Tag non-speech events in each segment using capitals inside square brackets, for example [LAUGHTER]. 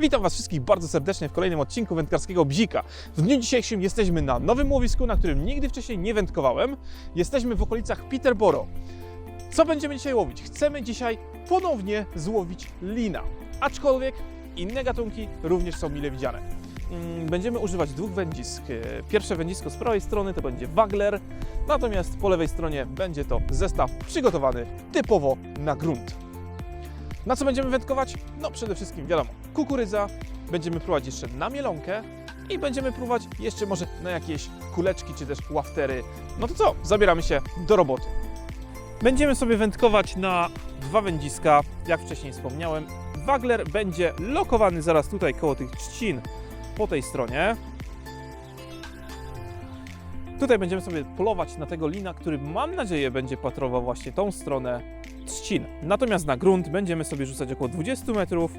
Witam Was wszystkich bardzo serdecznie w kolejnym odcinku wędkarskiego Bzika. W dniu dzisiejszym jesteśmy na nowym łowisku, na którym nigdy wcześniej nie wędkowałem. Jesteśmy w okolicach Peterborough. Co będziemy dzisiaj łowić? Chcemy dzisiaj ponownie złowić lina, aczkolwiek inne gatunki również są mile widziane. Mm, Będziemy używać dwóch wędzisk. E, Pierwsze wędzisko z prawej strony to będzie wagler, natomiast po lewej stronie będzie to zestaw przygotowany typowo na grunt. Na co będziemy wędkować? No przede wszystkim wiadomo, kukurydza, będziemy próbować jeszcze na mielonkę i będziemy próbować jeszcze może na jakieś kuleczki czy też łaftery. No to co, zabieramy się do roboty. Będziemy sobie wędkować na dwa wędziska, jak wcześniej wspomniałem. Wagler będzie lokowany zaraz tutaj koło tych trzcin po tej stronie. Tutaj będziemy sobie polować na tego lina, który mam nadzieję będzie patrował właśnie tą stronę trzcin. Natomiast na grunt będziemy sobie rzucać około 20 metrów,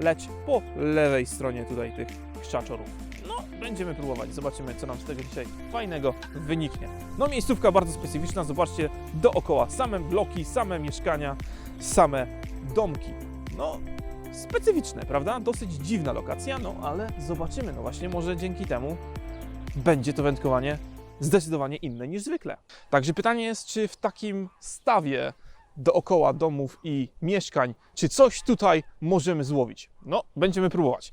leć po lewej stronie tutaj tych krzaczorów. No, będziemy próbować, zobaczymy co nam z tego dzisiaj fajnego wyniknie. No, miejscówka bardzo specyficzna, zobaczcie, dookoła same bloki, same mieszkania, same domki. No, specyficzne, prawda? Dosyć dziwna lokacja, no ale zobaczymy, no właśnie może dzięki temu będzie to wędkowanie zdecydowanie inne niż zwykle. Także pytanie jest, czy w takim stawie dookoła domów i mieszkań, czy coś tutaj możemy złowić. No, będziemy próbować.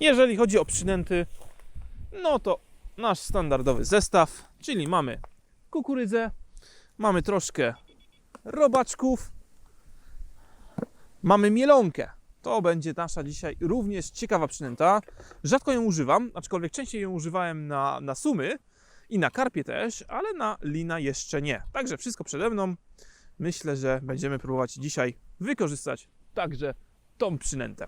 Jeżeli chodzi o przynęty, no to nasz standardowy zestaw, czyli mamy kukurydzę, mamy troszkę robaczków, mamy mielonkę. To będzie nasza dzisiaj również ciekawa przynęta. Rzadko ją używam, aczkolwiek częściej ją używałem na, na sumy i na karpie też, ale na lina jeszcze nie. Także wszystko przede mną myślę, że będziemy próbować dzisiaj wykorzystać także tą przynętę.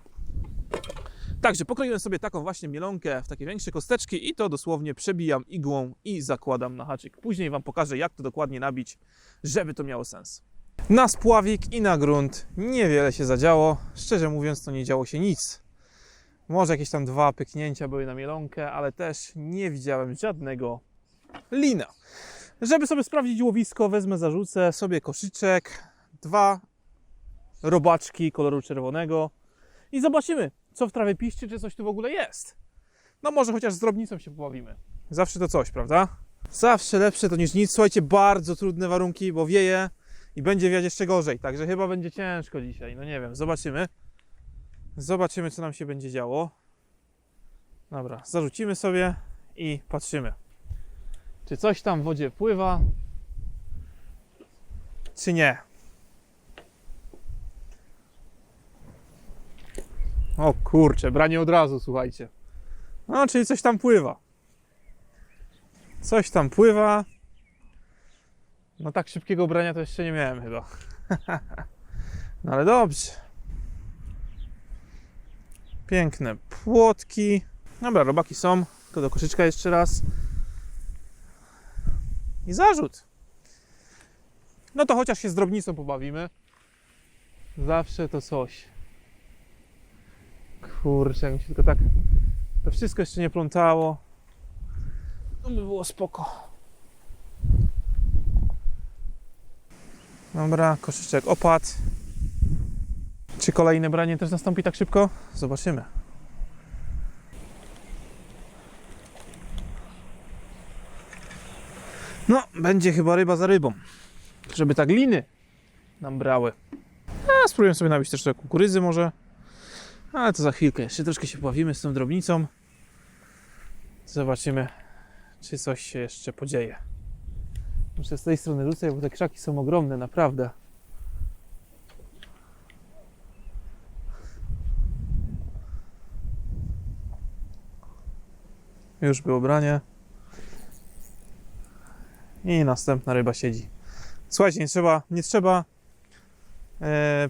Także pokroiłem sobie taką właśnie mielonkę w takie większe kosteczki i to dosłownie przebijam igłą i zakładam na haczyk. Później Wam pokażę, jak to dokładnie nabić, żeby to miało sens. Na spławik i na grunt niewiele się zadziało. Szczerze mówiąc, to nie działo się nic. Może jakieś tam dwa pyknięcia były na mielonkę, ale też nie widziałem żadnego lina. Żeby sobie sprawdzić łowisko, wezmę, zarzucę sobie koszyczek, dwa robaczki koloru czerwonego i zobaczymy, co w trawie piszczy, czy coś tu w ogóle jest. No może chociaż z drobnicą się pobawimy. Zawsze to coś, prawda? Zawsze lepsze to niż nic. Słuchajcie, bardzo trudne warunki, bo wieje i będzie wiać jeszcze gorzej, także chyba będzie ciężko dzisiaj. No nie wiem, zobaczymy. Zobaczymy, co nam się będzie działo. Dobra, zarzucimy sobie i patrzymy. Czy coś tam w wodzie pływa, czy nie? O kurczę, branie od razu, słuchajcie. No, czyli coś tam pływa. Coś tam pływa. No tak szybkiego brania to jeszcze nie miałem chyba. [LAUGHS] No ale dobrze. Piękne płotki. Dobra, robaki są. Tylko do koszyczka jeszcze raz i zarzut. No to chociaż się z drobnicą pobawimy. Zawsze to coś. Kurczę, jak mi się tylko tak to wszystko jeszcze nie plątało. To by było spoko. Dobra, koszyczek opadł. Czy kolejne branie też nastąpi tak szybko? Zobaczymy. No, będzie chyba ryba za rybą. Żeby tak liny nam brały. A, spróbuję sobie nabić też trochę kukurydzy może. Ale to za chwilkę. Jeszcze troszkę się bawimy z tą drobnicą. Zobaczymy, czy coś się jeszcze podzieje. Muszę z tej strony rzucać, bo te krzaki są ogromne, naprawdę. Już było branie. I następna ryba siedzi. Słuchajcie, nie trzeba, nie trzeba e,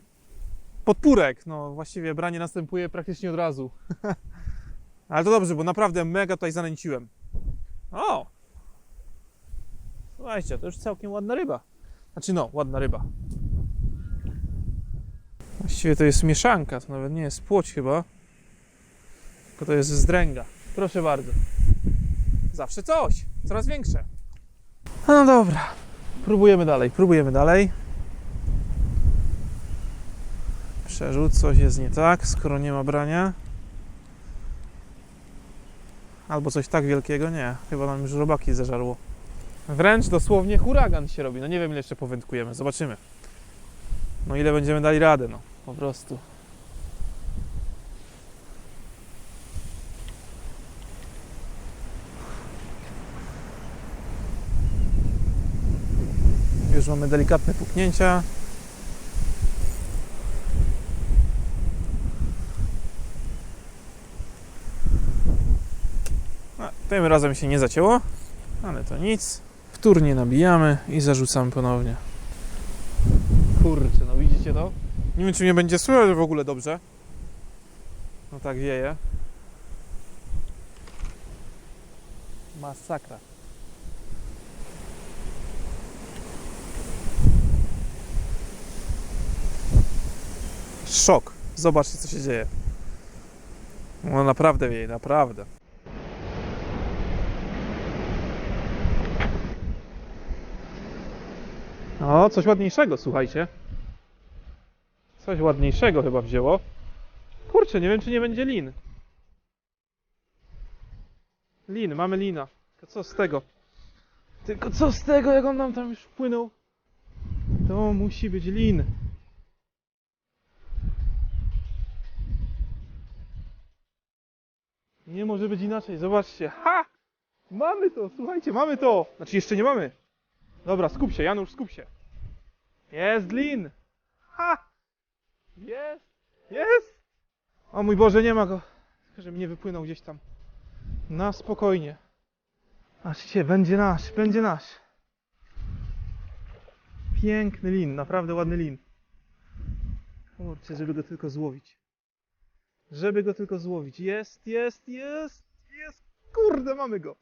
podpórek. No właściwie branie następuje praktycznie od razu. [LAUGHS] Ale to dobrze, bo naprawdę mega tutaj zanęciłem. O! Słuchajcie, to już całkiem ładna ryba. Znaczy no, ładna ryba. Właściwie to jest mieszanka, to nawet nie jest płoć chyba. Tylko to jest zdręga. Proszę bardzo. Zawsze coś. Coraz większe. No dobra, próbujemy dalej, próbujemy dalej. Przerzut, coś jest nie tak, skoro nie ma brania. Albo coś tak wielkiego, nie, chyba nam już robaki zeżarło. Wręcz dosłownie huragan się robi, no nie wiem ile jeszcze powędkujemy, zobaczymy. No ile będziemy dali radę, no po prostu. Już mamy delikatne puknięcia. No, tym razem się nie zacięło, ale to nic. Wtórnie nabijamy i zarzucamy ponownie. Kurczę, no widzicie to? Nie wiem, czy mnie będzie słychać w ogóle dobrze. No tak wieje. Masakra. Szok. Zobaczcie, co się dzieje. No naprawdę wieje, naprawdę. O, coś ładniejszego, słuchajcie. Coś ładniejszego chyba wzięło. Kurczę, nie wiem, czy nie będzie lin. Lin, mamy lina. Co z tego? Tylko co z tego, jak on nam tam już wpłynął? To musi być lin. Nie może być inaczej, zobaczcie. Ha! Mamy to, słuchajcie, mamy to! Znaczy jeszcze nie mamy. Dobra, skup się, Janusz, skup się. Jest lin! Ha! Jest! Jest! O mój Boże, nie ma go. Żeby nie wypłynął gdzieś tam. Na spokojnie. Patrzcie, będzie nasz, będzie nasz. Piękny lin, naprawdę ładny lin. Kurczę, żeby go tylko złowić. Żeby go tylko złowić. Jest, jest, jest, jest. Kurde, mamy go.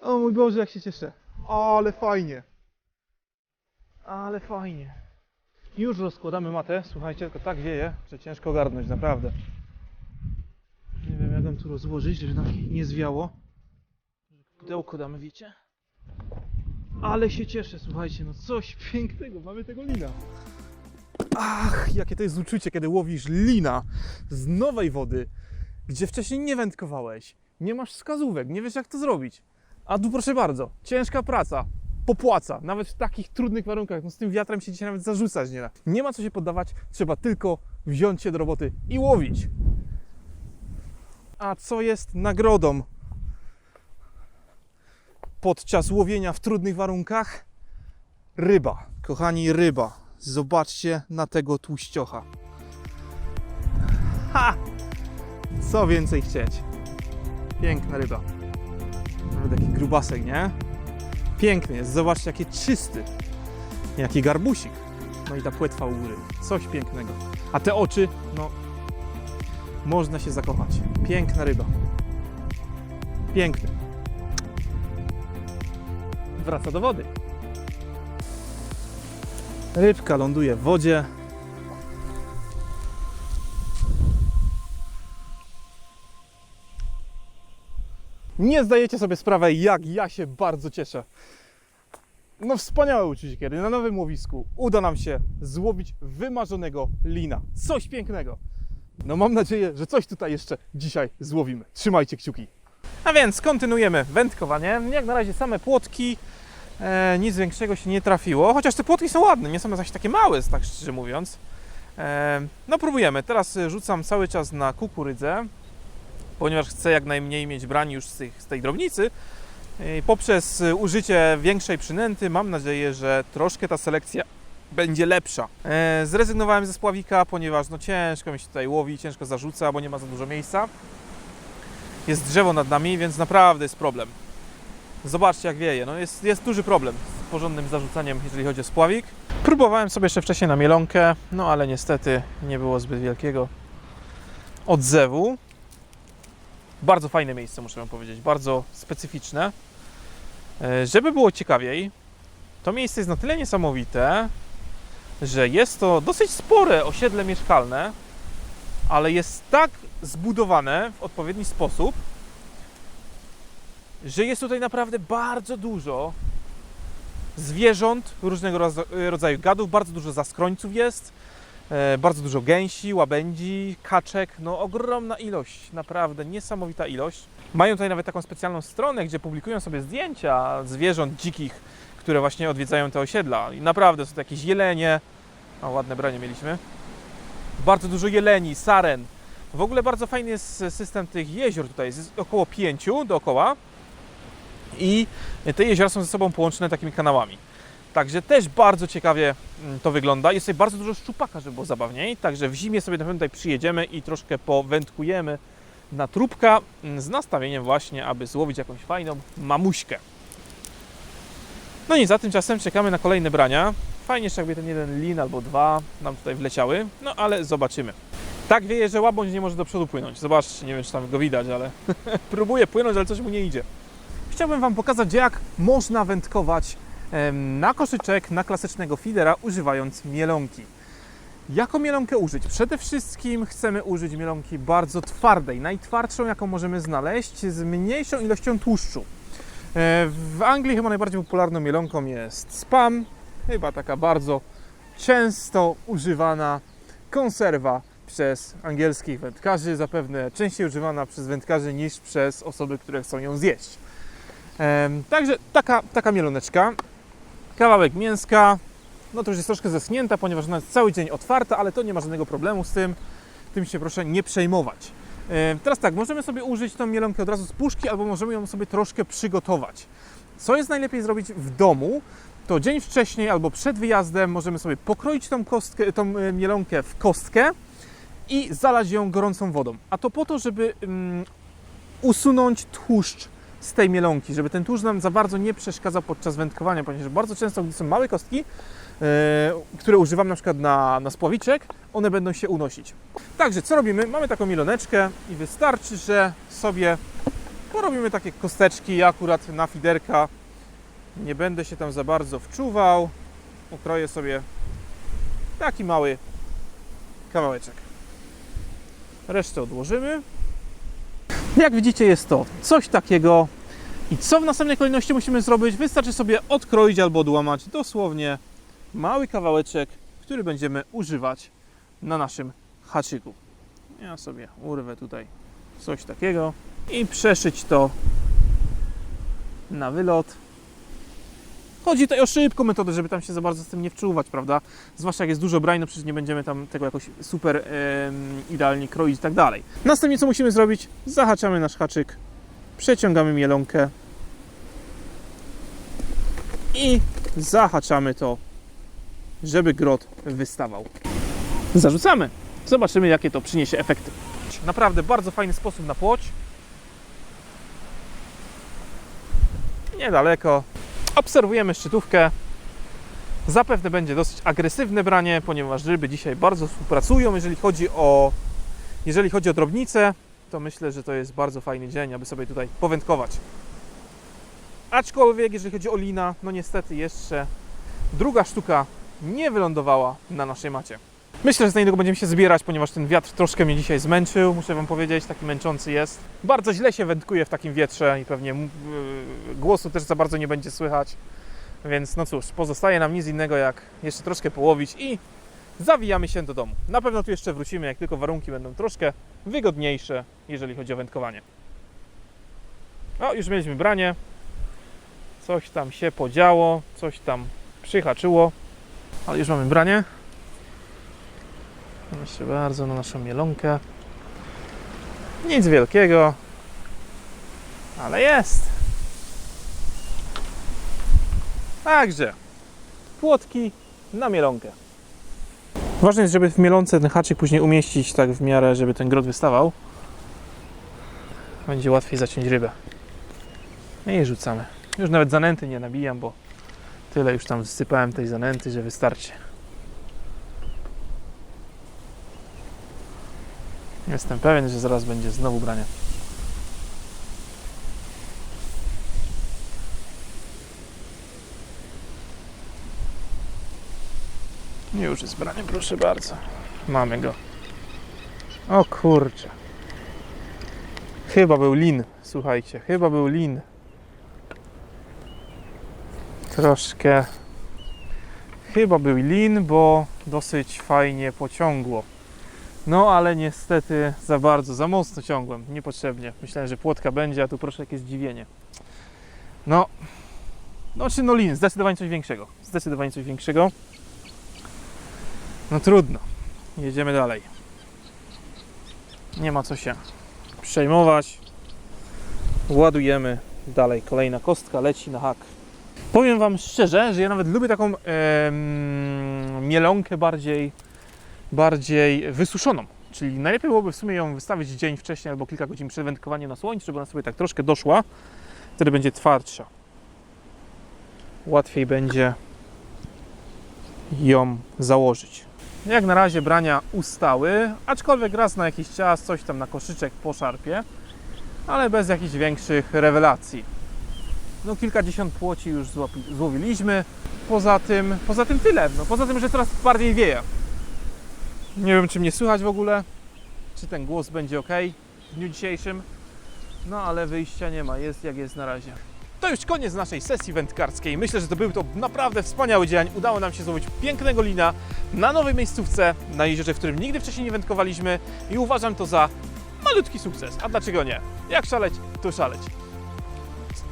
O mój Boże, jak się cieszę. Ale fajnie. Ale fajnie. Już rozkładamy matę. Słuchajcie, tylko tak wieje, że ciężko ogarnąć, naprawdę. Nie wiem, jak ją tu rozłożyć, żeby nam nie zwiało. Pudełko damy, wiecie? Ale się cieszę, słuchajcie, no coś pięknego, mamy tego lina. Ach, jakie to jest uczucie, kiedy łowisz lina z nowej wody, gdzie wcześniej nie wędkowałeś, nie masz wskazówek, nie wiesz jak to zrobić. A tu proszę bardzo, ciężka praca, popłaca, nawet w takich trudnych warunkach. No z tym wiatrem się dzisiaj nawet zarzucać nie da. Nie ma co się poddawać, trzeba tylko wziąć się do roboty i łowić. A co jest nagrodą podczas łowienia w trudnych warunkach? Ryba, kochani, ryba. Zobaczcie na tego tłuściocha. Ha! Co więcej chcieć? Piękna ryba. Nawet taki grubasek, nie? Piękny jest, zobaczcie jaki czysty. Jaki garbusik. No i ta płetwa u góry. Coś pięknego. A te oczy, no... Można się zakochać. Piękna ryba. Piękny. Wraca do wody. Rybka ląduje w wodzie. Nie zdajecie sobie sprawę, jak ja się bardzo cieszę. No wspaniałe uczucie, kiedy na nowym łowisku uda nam się złowić wymarzonego lina. Coś pięknego. No mam nadzieję, że coś tutaj jeszcze dzisiaj złowimy. Trzymajcie kciuki. A więc kontynuujemy wędkowanie. Jak na razie same płotki. E, nic większego się nie trafiło, chociaż te płotki są ładne, nie są zaś takie małe, tak szczerze mówiąc. E, no próbujemy. Teraz rzucam cały czas na kukurydzę, ponieważ chcę jak najmniej mieć brani już z, tych, z tej drobnicy. I poprzez użycie większej przynęty mam nadzieję, że troszkę ta selekcja będzie lepsza. E, zrezygnowałem ze spławika, ponieważ no ciężko mi się tutaj łowi, ciężko zarzuca, bo nie ma za dużo miejsca. Jest drzewo nad nami, więc naprawdę jest problem. Zobaczcie jak wieje, no jest, jest duży problem z porządnym zarzucaniem, jeżeli chodzi o spławik. Próbowałem sobie jeszcze wcześniej na mielonkę, no ale niestety nie było zbyt wielkiego odzewu. Bardzo fajne miejsce, muszę Wam powiedzieć, bardzo specyficzne. E, Żeby było ciekawiej, to miejsce jest na tyle niesamowite, że jest to dosyć spore osiedle mieszkalne, ale jest tak zbudowane w odpowiedni sposób, że jest tutaj naprawdę bardzo dużo zwierząt, różnego roz- rodzaju gadów, bardzo dużo zaskrońców jest. E, bardzo dużo gęsi, łabędzi, kaczek, no ogromna ilość, naprawdę niesamowita ilość. Mają tutaj nawet taką specjalną stronę, gdzie publikują sobie zdjęcia zwierząt dzikich, które właśnie odwiedzają te osiedla. I naprawdę są to jakieś jelenie, o ładne branie mieliśmy, bardzo dużo jeleni, saren. W ogóle bardzo fajny jest system tych jezior tutaj, jest około pięciu dookoła i te jeziora są ze sobą połączone takimi kanałami. Także też bardzo ciekawie mm, to wygląda. Jest tutaj bardzo dużo szczupaka, żeby było zabawniej. Także w zimie sobie na pewno tutaj przyjedziemy i troszkę powędkujemy na trubka mm, z nastawieniem właśnie, aby złowić jakąś fajną mamuśkę. No i za tym czasem czekamy na kolejne brania. Fajnie jeszcze jakby ten jeden lin albo dwa nam tutaj wleciały, no ale zobaczymy. Tak wieje, że łabądź nie może do przodu płynąć. Zobaczcie, nie wiem czy tam go widać, ale [LAUGHS] próbuje płynąć, ale coś mu nie idzie. Chciałbym Wam pokazać, jak można wędkować na koszyczek, na klasycznego feedera, używając mielonki. Jaką mielonkę użyć? Przede wszystkim chcemy użyć mielonki bardzo twardej, najtwardszą jaką możemy znaleźć, z mniejszą ilością tłuszczu. E, W Anglii chyba najbardziej popularną mielonką jest spam, chyba taka bardzo często używana konserwa przez angielskich wędkarzy, zapewne częściej używana przez wędkarzy niż przez osoby, które chcą ją zjeść. Także taka, taka mieloneczka, kawałek mięska, no to już jest troszkę zeschnięta, ponieważ ona jest cały dzień otwarta, ale to nie ma żadnego problemu z tym, tym się proszę nie przejmować. Teraz tak, możemy sobie użyć tą mielonkę od razu z puszki, albo możemy ją sobie troszkę przygotować. Co jest najlepiej zrobić w domu, to dzień wcześniej albo przed wyjazdem możemy sobie pokroić tą, kostkę, tą e, mielonkę w kostkę i zalać ją gorącą wodą. A to po to, żeby mm, usunąć tłuszcz z tej mielonki, żeby ten tłuszcz nam za bardzo nie przeszkadzał podczas wędkowania, ponieważ bardzo często, gdy są małe kostki, e, które używam na przykład na, na spławiczek, one będą się unosić. Także co robimy? Mamy taką mieloneczkę i wystarczy, że sobie porobimy takie kosteczki. Ja akurat na fiderka nie będę się tam za bardzo wczuwał. Ukroję sobie taki mały kawałeczek. Resztę odłożymy. Jak widzicie jest to coś takiego. I co w następnej kolejności musimy zrobić? Wystarczy sobie odkroić albo odłamać dosłownie mały kawałeczek, który będziemy używać na naszym haczyku. Ja sobie urwę tutaj coś takiego i przeszyć to na wylot. Chodzi tutaj o szybką metodę, żeby tam się za bardzo z tym nie wczuwać, prawda? Zwłaszcza jak jest dużo brań, no przecież nie będziemy tam tego jakoś super idealnie kroić i tak dalej. Następnie co musimy zrobić? Zahaczamy nasz haczyk, przeciągamy mielonkę i zahaczamy to, żeby grot wystawał. Zarzucamy. Zobaczymy, jakie to przyniesie efekty. Naprawdę bardzo fajny sposób na płoć. Niedaleko. Obserwujemy szczytówkę. Zapewne będzie dosyć agresywne branie, ponieważ ryby dzisiaj bardzo współpracują. Jeżeli chodzi o, jeżeli chodzi o drobnice, to myślę, że to jest bardzo fajny dzień, aby sobie tutaj powędkować. Aczkolwiek, jeżeli chodzi o lina, no niestety jeszcze druga sztuka nie wylądowała na naszej macie. Myślę, że za niedługo będziemy się zbierać, ponieważ ten wiatr troszkę mnie dzisiaj zmęczył, muszę Wam powiedzieć, taki męczący jest. Bardzo źle się wędkuje w takim wietrze i pewnie yy, głosu też za bardzo nie będzie słychać. Więc no cóż, pozostaje nam nic innego jak jeszcze troszkę połowić i zawijamy się do domu. Na pewno tu jeszcze wrócimy, jak tylko warunki będą troszkę wygodniejsze, jeżeli chodzi o wędkowanie. O, już mieliśmy branie. Coś tam się podziało, coś tam przyhaczyło, ale już mamy branie. Proszę bardzo na naszą mielonkę. Nic wielkiego, ale jest. Także płotki na mielonkę. Ważne jest, żeby w mielonce ten haczyk później umieścić tak w miarę, żeby ten grot wystawał. Będzie łatwiej zaciąć rybę. I rzucamy. Już nawet zanęty nie nabijam, bo tyle już tam wsypałem tej zanęty, że wystarczy. Jestem pewien, że zaraz będzie znowu branie. Już jest branie, proszę bardzo. Mamy go. O kurczę. Chyba był lin, słuchajcie, chyba był lin. Troszkę. Chyba był lin, bo dosyć fajnie pociągło. No ale niestety za bardzo, za mocno ciągłem, niepotrzebnie. Myślałem, że płotka będzie, a tu proszę jakie zdziwienie. No, no czy no lin, zdecydowanie coś większego. Zdecydowanie coś większego. No trudno. Jedziemy dalej. Nie ma co się przejmować. Ładujemy dalej. Kolejna kostka leci na hak. Powiem Wam szczerze, że ja nawet lubię taką em, mielonkę bardziej, bardziej wysuszoną. Czyli najlepiej byłoby w sumie ją wystawić dzień wcześniej albo kilka godzin przed wędkowaniem na słońcu, żeby ona sobie tak troszkę doszła. Wtedy będzie twardsza. Łatwiej będzie ją założyć. Jak na razie brania ustały, aczkolwiek raz na jakiś czas coś tam na koszyczek poszarpie, ale bez jakichś większych rewelacji. No kilkadziesiąt płoci już złowiliśmy. Poza tym, poza tym tyle. No, poza tym, że coraz bardziej wieje. Nie wiem, czy mnie słychać w ogóle, czy ten głos będzie ok w dniu dzisiejszym. No ale wyjścia nie ma, jest jak jest na razie. To już koniec naszej sesji wędkarskiej. Myślę, że to był to naprawdę wspaniały dzień. Udało nam się złowić pięknego lina na nowej miejscówce, na jeziorze, w którym nigdy wcześniej nie wędkowaliśmy i uważam to za malutki sukces. A dlaczego nie? Jak szaleć, to szaleć.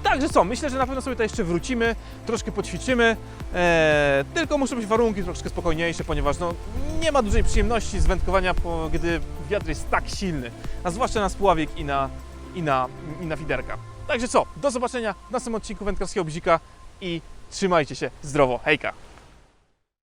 Także co, myślę, że na pewno sobie to jeszcze wrócimy, troszkę poćwiczymy, eee, tylko muszą być warunki troszkę spokojniejsze, ponieważ no, nie ma dużej przyjemności z wędkowania, gdy wiatr jest tak silny, a zwłaszcza na spławiek i na, i na, i na fiderka. Także co, do zobaczenia w następnym odcinku Wędkarskiego Bzika i trzymajcie się zdrowo, hejka!